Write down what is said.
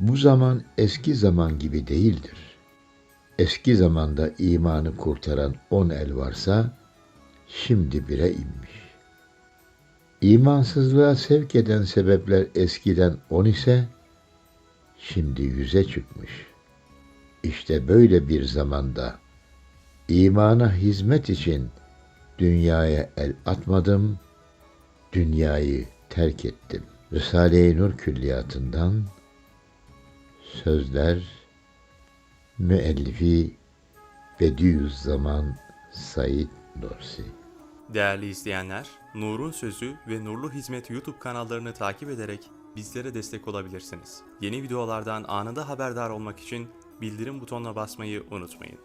Bu zaman eski zaman gibi değildir. Eski zamanda imanı kurtaran on el varsa, şimdi bire inmiş. İmansızlığa sevk eden sebepler eskiden on ise, şimdi yüze çıkmış. İşte böyle bir zamanda imana hizmet için dünyaya el atmadım, dünyayı terk ettim. Risale-i Nur külliyatından sözler müellifi Bediüzzaman Said Nursi. Değerli izleyenler, Nur'un Sözü ve Nurlu Hizmet YouTube kanallarını takip ederek bizlere destek olabilirsiniz. Yeni videolardan anında haberdar olmak için bildirim butonuna basmayı unutmayın.